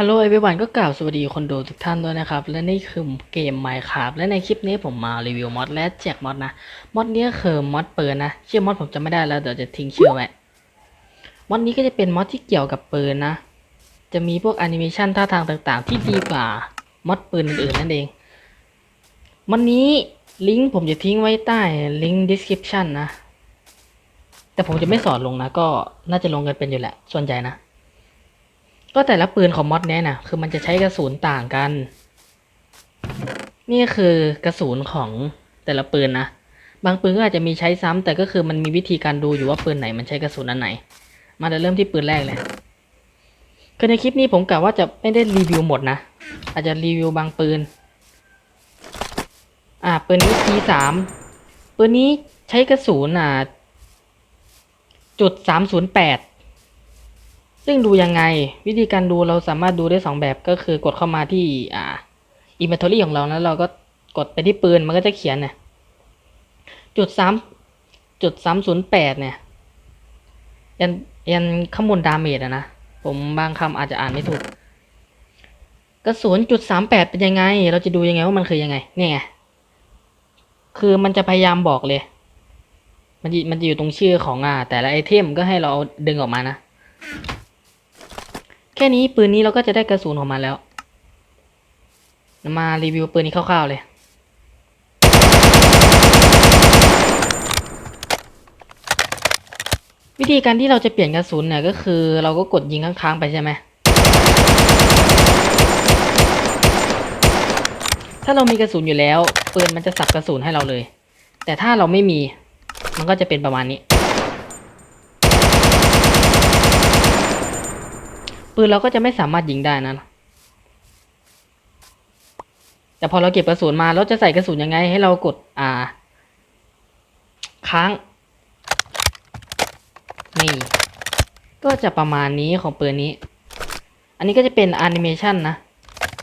ฮัลโหลเอเวอร์วันก็กล่าวสวัสดีคนดูทุกท่านด้วยนะครับ และนี่คือเกม Minecraft และในคลิปนี้ผมมารีวิวมอดและแจกมอดนะ มอดนี้คือมอดปืนนะ ชื่อมอดผมจะไม่ได้แล้วเดี๋ยวจะทิ้งชื่อไว้มอดนี้ก็จะเป็นมอดที่เกี่ยวกับปืนนะ จะมีพวกแอนิเมชันท่าทางต่างๆ ที่ดีกว่ามอดปืนอื่นๆนั่นเองมอดนี้ลิงก์ผมจะทิ้งไว้ใต้ลิงก์ description นะ แต่ผมจะไม่สอนลงนะ ก็น่าจะลงกันเป็นอยู่แหละ ส่วนใหญ่นะ ก็แต่ละปืนของมอดเนี้ยนะคือมันจะใช้กระสุนต่างกัน นี่คือกระสุนของแต่ละปืนนะ บางปืนก็อาจจะมีใช้ซ้ำแต่ก็คือมันมีวิธีการดูอยู่ว่าปืนไหนมันใช้กระสุนอันไหน มาเดี๋ยวเริ่มที่ปืนแรกเลยคือในคลิปนี้ผมกะว่าจะไม่ได้รีวิวหมดนะ อาจจะรีวิวบางปืน อ่าปืนนี้ T3 ปืนนี้ใช้กระสุนอ่าจุดสามศูนย์แปด ซึ่งดูยังไง วิธีการดูเราสามารถดูได้สองแบบก็คือกดเข้ามาที่อ่า inventory ของเราแล้วเราก็กดไปที่ปืนมันก็จะเขียนเนี่ยจุดสามจุดสามศูนย์แปดเนี่ย ยันยันข้างบนดาเมจอะนะ ผมบางคำอาจจะอ่านไม่ถูกกระสุนจุดสามแปดเป็นยังไง เราจะดูยังไงว่ามันคือยังไงนี่ไงคือมันจะพยายามบอกเลย มันมันจะอยู่ตรงชื่อของอ่าแต่ละไอเทมก็ให้เราเอาดึงออกมานะ แค่นี้ปืนนี้เราก็จะได้กระสุนของมันแล้ว มารีวิวปืนนี้คร่าวๆเลย วิธีการที่เราจะเปลี่ยนกระสุนเนี่ยก็คือเราก็กดยิงค้างๆไปใช่ไหมถ้าเรามีกระสุนอยู่แล้วปืนมันจะสับกระสุนให้เราเลย แต่ถ้าเราไม่มีมันก็จะเป็นประมาณนี้ ปืนเราก็จะไม่สามารถยิงได้นะ แต่พอเราเก็บกระสุนมาเราจะใส่กระสุนยังไง ให้เรากดอ่า ค้าง นี่ ก็จะประมาณนี้ของปืนนี้ อันนี้ก็จะเป็นแอนิเมชันนะ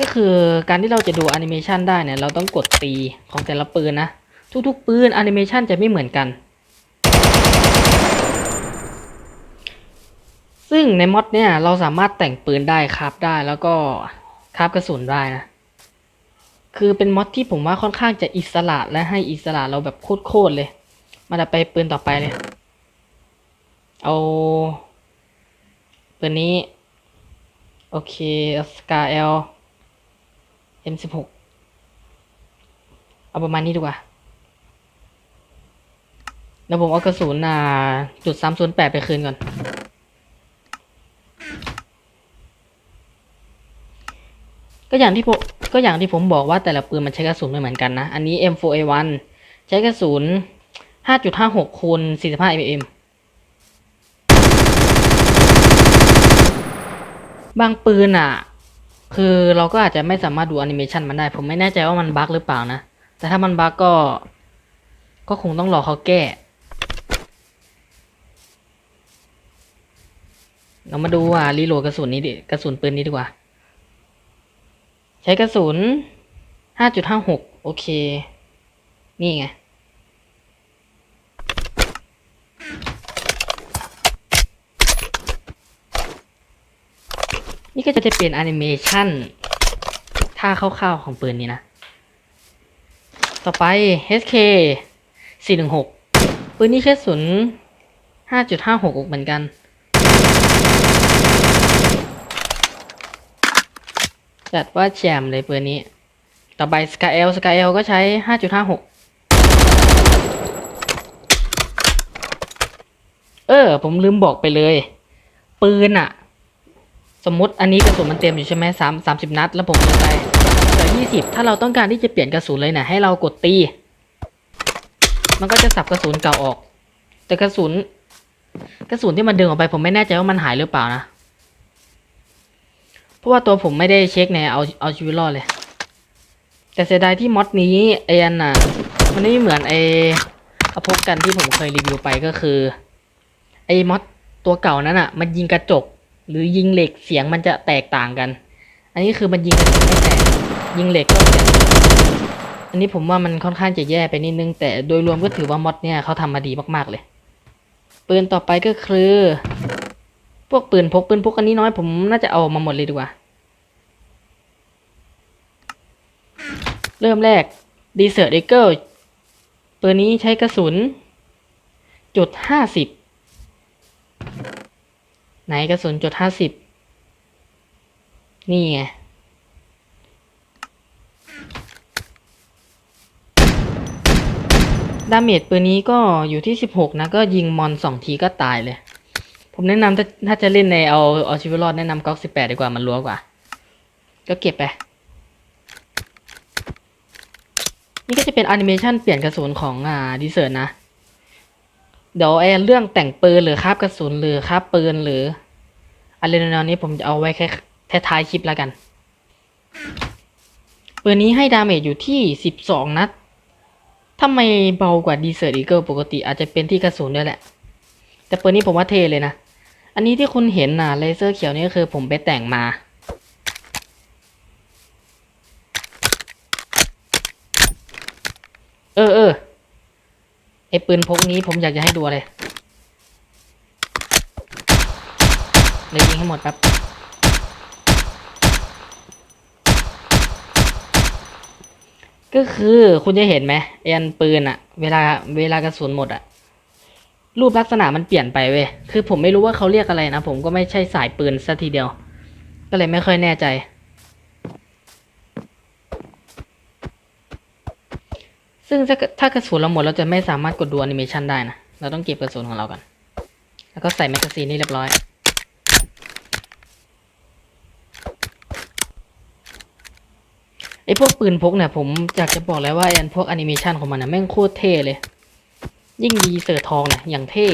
ก็คือการที่เราจะดูแอนิเมชันได้เนี่ย เราต้องกดตีของแต่ละปืนนะ ทุกๆ ปืนแอนิเมชันจะไม่เหมือนกัน ซึ่งในมอดเนี่ยเราสามารถแต่งปืนได้ครับได้แล้วก็ครับกระสุนได้นะ คือเป็นมอดที่ผมว่าค่อนข้างจะอิสระและให้อิสระเราแบบโคตรๆเลย มาดับไปปืนต่อไปเลย เอาปืนนี้ โอเคสกาเอล M16 เอาประมาณนี้ดีกว่า แล้วผมเอากระสุนอ่าจุดสามศูนย์แปดไปคืนก่อน ก็อย่างที่ผมก็อย่างที่ผมบอกว่าแต่ละปืนมันใช้กระสุนไม่เหมือนกันนะ อันนี้ M4A1 ใช้กระสุน 5.56คูณ45 mm บางปืนอะ คือเราก็อาจจะไม่สามารถดูแอนิเมชันมันได้ ผมไม่แน่ใจว่ามันบั๊กหรือเปล่านะ แต่ถ้ามันบั๊กก็ ก็คงต้องรอเขาแก้ เรามาดูอะรีโหลดกระสุนนี้ดิ กระสุนปืนนี้ดีกว่า ใช้กระสุน 5.56 โอเค นี่ไง นี่ก็จะเป็นแอนิเมชันท่าคร่าวๆของปืนนี้นะ ต่อไป HK 416 ปืนนี้แค่ศูนย์5.56 เหมือนกัน จัดว่าแจมเลยปืนนี้ ต่อไป Skyl Skyl ก็ใช้ 5.56 เออ ผมลืมบอกไปเลย ปืนอะสมมติอันนี้กระสุนมันเต็มอยู่ใช่ไหมสามสามสิบนัด แล้วผมยิงไปเหลือยี่สิบถ้าเราต้องการที่จะเปลี่ยนกระสุนเลยเนี่ยให้เรากดตี มันก็จะสับกระสุนเก่าออก แต่กระสุน กระสุนที่มันดึงออกไปผมไม่แน่ใจว่ามันหายหรือเปล่านะ เพราะว่าตัวผมไม่ได้เช็คในเอาเอาชีวิตรอดเลย แต่เสียดายที่มอดนี้ไอ้อันน่ะมันไม่เหมือนไอ้อภพกันที่ผมเคยรีวิวไปก็คือ ไอ้มอดตัวเก่านั้นอะ มันยิงกระจก หรือยิงเหล็กเสียงมันจะแตกต่างกัน อันนี้คือมันยิงกระจกไม่แตกยิงเหล็กก็เสียงอันนี้ผมว่ามันค่อนข้างจะแย่ไปนิดนึง แต่โดยรวมก็ถือว่ามอดเนี่ยเขาทำมาดีมากๆเลยปืนต่อไปก็คือ พวกปืนพกปืนพกอันนี้น้อยผมน่าจะเอามาหมดเลยดีกว่า เริ่มแรกดีเซอร์เดเกิลปืนนี้ใช้กระสุน จุดห้าสิบไหนกระสุนจุดห้าสิบนี่ไงดาเมจปืนนี้ก็อยู่ที่สิบหกนะ ก็ยิงมอนสองทีก็ตายเลย ผมแนะนำถ้าถ้าจะเล่นในเอาเอาชีวิตรอดแนะนำก๊อกสิบแปดดีกว่ามันรัวกว่า ก็เก็บไป นี่ก็จะเป็นแอนิเมชันเปลี่ยนกระสุนของอ่าดีเซอร์นะ เดี๋ยวไอ้เรื่องแต่งปืนหรือคาบกระสุนหรือคาบปืนหรืออะไรแนวๆนี้ผมจะเอาไว้แค่ท้ายคลิปแล้วกัน ปืนนี้ให้ดาเมจอยู่ที่สิบสองนัดทำไมเบากว่าดีเซอร์อีเกิลปกติอาจจะเป็นที่กระสุนด้วยแหละ แต่ปืนนี้ผมว่าเทเลยนะ อันนี้ที่คุณเห็นน่ะเลเซอร์เขียวนี่ก็คือผมไปแต่งมา เออเออไอปืนพกนี้ผมอยากจะให้ดูเลยเลยยิงให้หมดครับ ก็คือคุณจะเห็นไหมไออันปืนอะเวลาเวลากระสุนหมดอะ รูปลักษณะมันเปลี่ยนไปเว้ย คือผมไม่รู้ว่าเขาเรียกอะไรนะ ผมก็ไม่ใช่สายปืนซะทีเดียว ก็เลยไม่ค่อยแน่ใจ ซึ่งถ้ากระสุนเราหมดเราจะไม่สามารถกดดูแอนิเมชันได้นะ เราต้องเก็บกระสุนของเรากัน แล้วก็ใส่แมกกาซีนนี่เรียบร้อย ไอ้พวกปืนพกเนี่ยผมอยากจะบอกแล้วว่าไอ้อันพวกแอนิเมชันของมันนะแม่งโคตรเท่เลย ยิ่งดีเสือทองเนี่ยอย่างเท่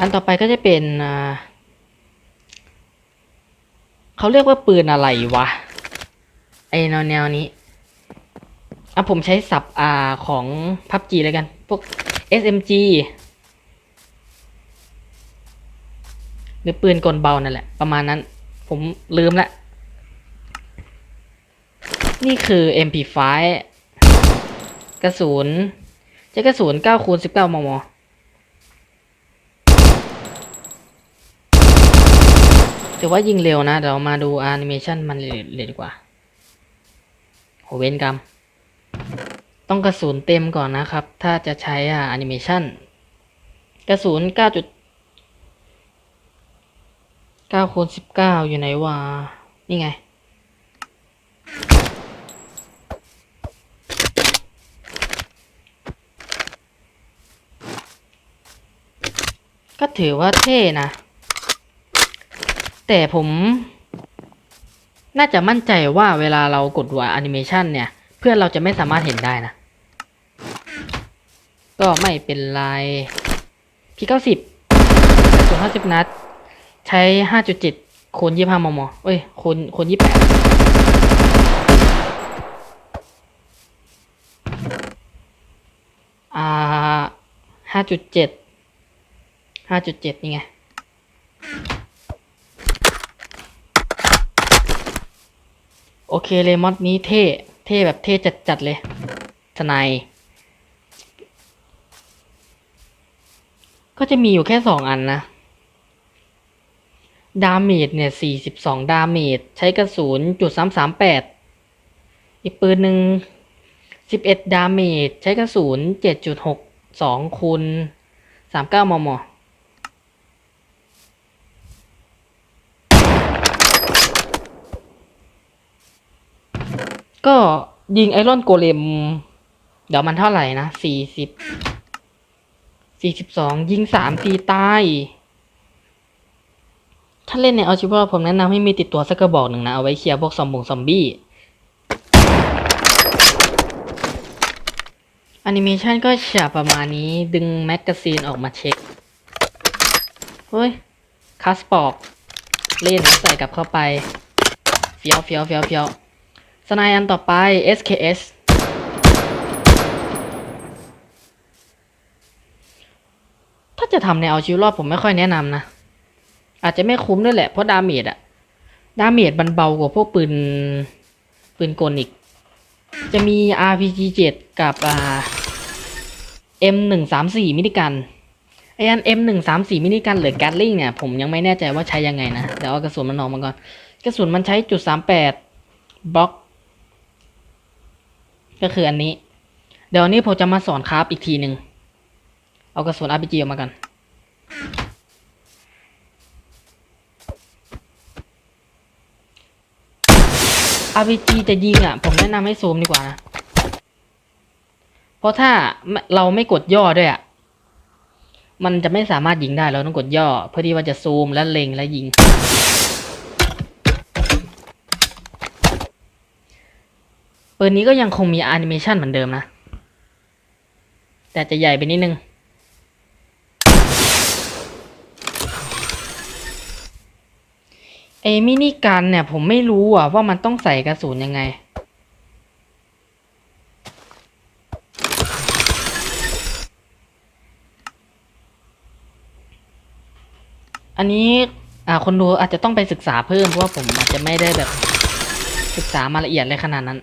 อันต่อไปก็จะเป็นเขาเรียกว่าปืนอะไรวะ ไอแนวแนวนี้อะผมใช้สับอ่าของพับจีเลยกัน พวก SMG หรือปืนกลเบานั่นแหละ ประมาณนั้น ผมลืมละ นี่คือ MP5 กระสุนใช้กระสุน9คูณ19 มมแต่ว่ายิงเร็วนะ เดี๋ยวมาดูแอนิเมชันมันเลยเลยดีกว่าโหเวนกรรม ต้องกระสุนเต็มก่อนนะครับ ถ้าจะใช้อ่าแอนิเมชันกระสุน9จุด9คูณ19 อยู่ไหนวะ นี่ไง ก็ถือว่าเท่นะ แต่ผม น่าจะมั่นใจว่าเวลาเรากดหัวแอนิเมชันเนี่ย เพื่อนเราจะไม่สามารถเห็นได้นะ ก็ไม่เป็นไรพี่เก้าสิบส่วนห้าสิบนัด ใช้ห้าจุดเจ็ดคูณยี่ห้ามมเอ้ยคูณคูณยี่แปดอ่าห้าจุดเจ็ด ห้าจุดเจ็ดนี่ไง โอเคเลยมอดนี้เท่ เท่แบบเท่จัดๆเลย ทนาย ก็จะมีอยู่แค่สองอันนะ ดาเมจเนี่ยสี่สิบสองดาเมจ ใช้กระสุนจุดสามสามแปด อีกปืนหนึ่งสิบเอ็ดดาเมจ ใช้กระสุนเจ็ดจุดหกสองคูณสามเก้ามม ก็ยิงไอรอนโกเลม เดี๋ยวมันเท่าไหร่นะสี่สิบสี่สิบสองยิงสามตีตาย ถ้าเล่นในอัลจิบราผมแนะนำให้มีติดตัวสักกระบอกหนึ่งนะ เอาไว้เคลียร์พวกซอมบงซอมบี้แอนิเมชันก็จะประมาณนี้ดึงแมกกาซีนออกมาเช็ค เฮ้ยคัสปอก เล่นใส่กลับเข้าไป เฟี้ยวเฟี้ยวเฟี้ยวเฟี้ยว สไนอันต่อไป SKS ถ้าจะทำในเอาชีวิตรอดผมไม่ค่อยแนะนำนะ อาจจะไม่คุ้มด้วยแหละเพราะดาเมจอะดาเมจมันเบากว่าพวกปืน ปืนกลอีก จะมี RPG 7 กับอ่า M134 มินิกันไออัน M134 มินิกันหรือแกตลิงเนี่ยผมยังไม่แน่ใจว่าใช้ยังไงนะเดี๋ยวเอากระสุนมันออกมาก่อน กระสุนมันใช้จุดสามแปดบล็อก ก็คืออันนี้ เดี๋ยวนี้ผมจะมาสอนคราฟอีกทีหนึ่งเอากระสุน RPG ออกมากัน RPG จะยิงอะ ผมแนะนำให้ซูมดีกว่านะ เพราะถ้าเราไม่กดย่อด้วยอะ มันจะไม่สามารถยิงได้เราต้องกดย่อ เพื่อที่ว่าจะซูมและเล็งและยิง ปืนนี้ก็ยังคงมีแอนิเมชันเหมือนเดิมนะ แต่จะใหญ่ไปนิดนึง เอมินิกันเนี่ยผมไม่รู้อะว่ามันต้องใส่กระสุนยังไง อันนี้อ่าคนดูอาจจะต้องไปศึกษาเพิ่มเพราะว่าผมอาจจะไม่ได้แบบ ศึกษามาละเอียดเลยขนาดนั้น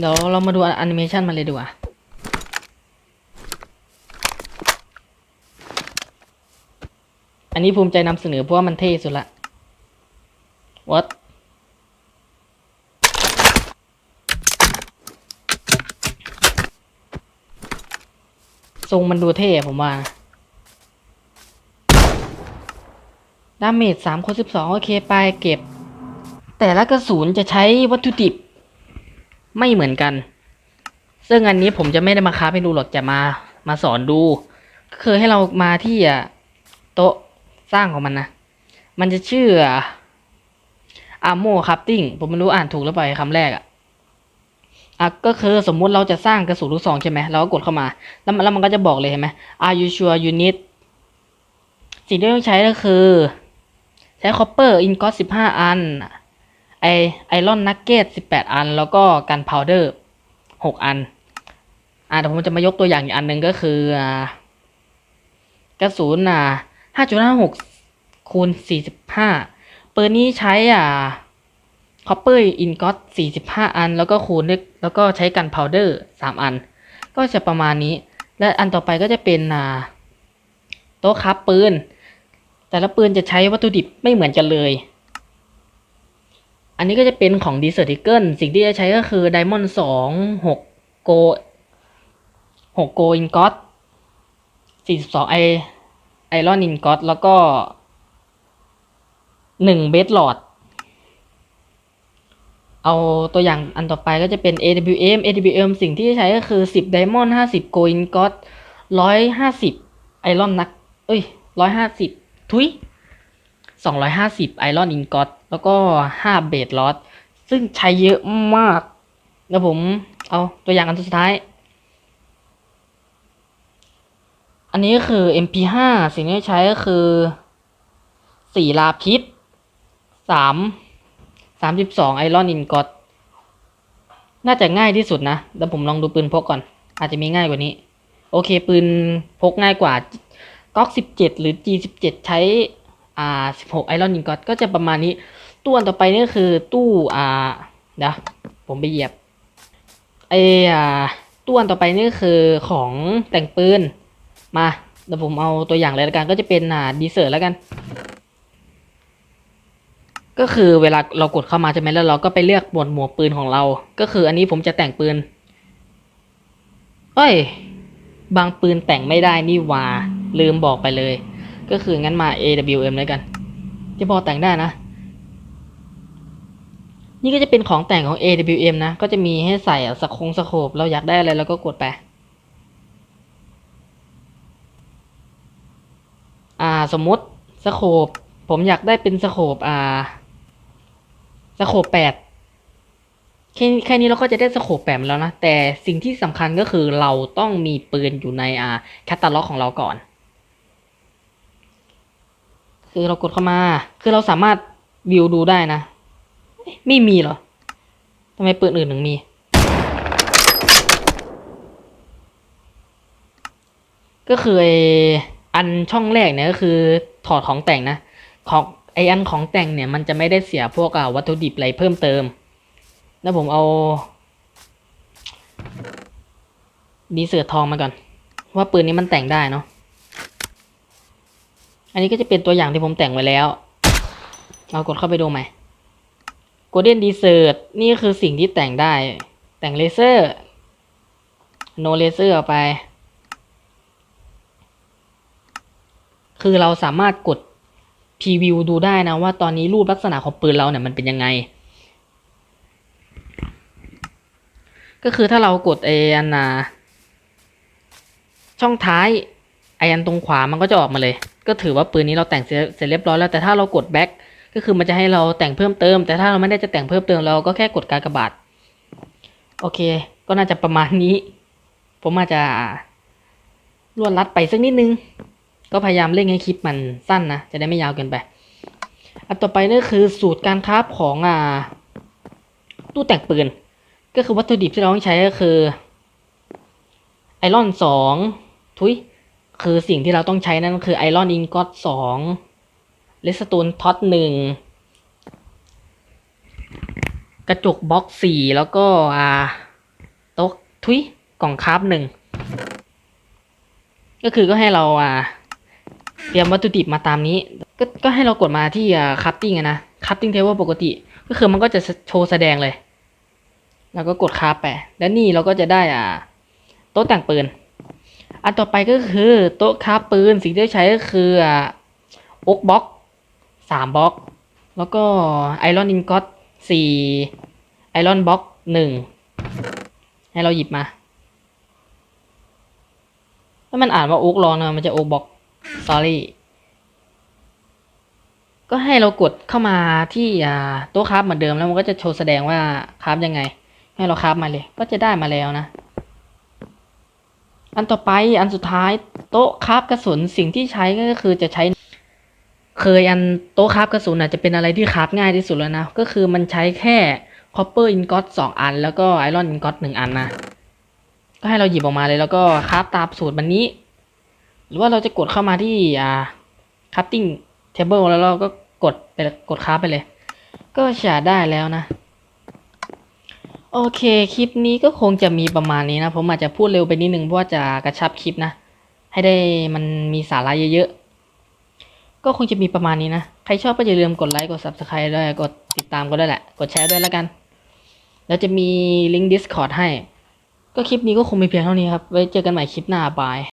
เดี๋ยวเรามาดูแอนิเมชันมันเลยดีกว่าอันนี้ภูมิใจนำเสนอเพราะว่ามันเท่สุดละ What ทรงมันดูเท่ผมว่าดาเมจสามคนสิบสองโอเคไปเก็บ แต่ละกระสุนจะใช้วัตถุดิบ ไม่เหมือนกัน ซึ่งอันนี้ผมจะไม่ได้มาค้าให้ดูหรอกจะมามาสอนดูคือให้เรามาที่อะโต๊ะสร้างของมันนะ มันจะชื่ออาโมคัพติ้งผมไม่รู้อ่านถูกหรือเปล่าคำแรกอะอะก็คือสมมุติเราจะสร้างกระสุนลูกซองใช่ไหมเราก็กดเข้ามา แล้วมันแล้วมันก็จะบอกเลยเห็นไหม Are you sure you need สิ่งที่ต้องใช้ก็คือ ใช้คอปเปอร์อิน ไอไอรอนนักเก็ตสิบแปดอัน แล้วก็กันพาวเดอร์หกอัน อ่าเดี๋ยวผมจะมายกตัวอย่างอีกอันหนึ่งก็คือกระสุนอ่าห้าจุดห้าหกคูณสี่สิบห้าปืนนี้ใช้อ่าคอปเปอร์อินกอสสี่สิบห้าอัน แล้วก็คูณด้วยแล้วก็ใช้กันพาวเดอร์สามอัน ก็จะประมาณนี้ และอันต่อไปก็จะเป็นอ่าโต๊ะคับปืน แต่ละปืนจะใช้วัตถุดิบไม่เหมือนกันเลย อันนี้ก็จะเป็นของ d ีเซอร์ติเกิลสิ่งที่จะใช้ก็คือไดมอนด์สองหกโกหกโกอินกอตสี่สิบสองไอไอรอนอินกอตแล้วก็หนึ่งเบสหลดเอาตัวอย่างอันต่อไปก็จะเป็น AWM AWM สิ่งที่จะใช้ก็คือสิบไดมอนด์ห้าสิบโกอินกอตร้อยห้าสิบไอรอนนัก เอ้ยร้อยห้าสิบทุยสองร้ แล้วก็ห้าเบสลอตซึ่งใช้เยอะมากแล้วผมเอาตัวอย่างอันสุดท้าย อันนี้ก็คือ MP5 สิ่งที่ใช้ก็คือสี่ลาพิษสามสามสิบสองไอรอนอินกอตน่าจะง่ายที่สุดนะเดี๋ยวผมลองดูปืนพกก่อน อาจจะมีง่ายกว่านี้ โอเค ปืนพกง่ายกว่าก๊อกสิบเจ็ดหรือ G สิบเจ็ดใช้อ่าสิบหกไอรอนอินกอตก็จะประมาณนี้ ตู้อันต่อไปนี่คือตู้อ่าเดี๋ยวผมไปเหยียบไออ่าตู้อันต่อไปนี่คือของแต่งปืนมาเดี๋ยวผมเอาตัวอย่างเลยละกันก็จะเป็นอ่าดีเซอร์แล้วกัน ก็คือเวลาเรากดเข้ามาใช่ไหมแล้วเราก็ไปเลือกหมวดหมู่ปืนของเรา ก็คืออันนี้ผมจะแต่งปืนเอ้ย บางปืนแต่งไม่ได้นี่ว่าลืมบอกไปเลย ก็คืองั้นมา AWM เลยกัน จะบอแต่งได้นะ นี่ก็จะเป็นของแต่งของ AWM นะ ก็จะมีให้ใส่อะสกคงสโคปเราอยากได้อะไรเราก็กดไป อ่าสมมุติสโคปผมอยากได้เป็นสโคปอ่าสโคปแปดแค่แค่นี้เราก็จะได้สโคปแปมแล้วนะ แต่สิ่งที่สำคัญก็คือเราต้องมีปืนอยู่ในอ่าแคตตาล็อกของเราก่อน คือเรากดเข้ามา คือเราสามารถวิวดูได้นะ ไม่มีเหรอทำไมปืนอื่นถึงมี ก็คือไออันช่องแรกเนี่ยก็คือถอดของแต่งนะของไออันของแต่งเนี่ยมันจะไม่ได้เสียพวกวัตถุดิบอะไรเพิ่มเติม แล้วผมเอาดีเสือทองมาก่อน ว่าปืนนี้มันแต่งได้เนาะอันนี้ก็จะเป็นตัวอย่างที่ผมแต่งไว้แล้ว เรากดเข้าไปดูไหม Golden Desert นี่คือสิ่งที่แต่งได้ แต่งเลเซอร์ no เลเซอร์ออกไป คือเราสามารถกดพรีวิวดูได้นะว่าตอนนี้รูปลักษณะของปืนเราเนี่ยมันเป็นยังไง ก็คือถ้าเรากดไออันนะช่องท้ายไออันตรงขวามันก็จะออกมาเลย ก็ถือว่าปืนนี้เราแต่งเสร็จเสร็จเรียบร้อยแล้วแต่ถ้าเรากดแบ็ค ก็คือมันจะให้เราแต่งเพิ่มเติม แต่ถ้าเราไม่ได้จะแต่งเพิ่มเติมเราก็แค่กดการกระบาดโอเค ก็น่าจะประมาณนี้ ผมอาจจะรวดรัดไปสักนิดนึง ก็พยายามเร่งให้คลิปมันสั้นนะ จะได้ไม่ยาวเกินไป อันต่อไปนั่นคือสูตรการคราฟของอ่าตู้แต่งปืน ก็คือวัตถุดิบที่เราต้องใช้ก็คือไอรอนสองทุยคือสิ่งที่เราต้องใช้นั่นก็คือไอรอนอินกอตสอง เลสตูนท็อตหนึ่งกระจกบล็อกสี่แล้วก็อ่าโต๊ะทุยกล่องคราฟหนึ่งก็คือก็ให้เราอ่าเตรียมวัตถุดิบมาตามนี้ ก็ก็ให้เรากดมาที่อ่าคัพติ้งนะคัพติ้งเทเบิลปกติ ก็คือมันก็จะโชว์แสดงเลย แล้วก็กดคราฟไปแล้วนี่เราก็จะได้อ่าโต๊ะแต่งปืน อันต่อไปก็คือโต๊ะคราฟปืนสิ่งที่ใช้ก็คืออ่าโอ๊กบ็อก สามบล็อก แล้วก็ไอรอนอินกอตสี่ไอรอนบล็อกหนึ่งให้เราหยิบมา ถ้ามันอ่านว่าโอ๊กลองนะมันจะโอ๊กบล็อก sorry ก็ให้เรากดเข้ามาที่อ่าโต๊ะคราฟเหมือนเดิมแล้วมันก็จะโชว์แสดงว่าคราฟยังไง ให้เราคราฟมาเลย ก็จะได้มาแล้วนะ อันต่อไปอันสุดท้ายโต๊ะคราฟกระสุนสิ่งที่ใช้ก็คือจะใช้ เคยอันโต๊ะคราฟกระสุนอาจจะเป็นอะไรที่คราฟง่ายที่สุดแล้วนะ ก็คือมันใช้แค่ copper ingot สองอัน แล้วก็ iron ingot หนึ่งอันนะ ก็ให้เราหยิบออกมาเลยแล้วก็คราฟตามสูตรมันนี้ หรือว่าเราจะกดเข้ามาที่อ่า crafting table แล้วเราก็กดไปกดคราฟไปเลย ก็จะได้แล้วนะ โอเคคลิปนี้ก็คงจะมีประมาณนี้นะ ผมอาจจะพูดเร็วไปนิดนึงเพราะว่าจะกระชับคลิปนะ ให้ได้มันมีสาระเยอะๆ ก็คงจะมีประมาณนี้นะ ใครชอบก็อย่าลืมกดไลค์ กด subscribe ด้วย กดติดตามก็ได้แหละ กดแชร์ด้วยแล้วกัน แล้วจะมีลิงก์ Discord ให้ ก็คลิปนี้ก็คงมีเพียงเท่านี้ครับ ไว้เจอกันใหม่คลิปหน้าบาย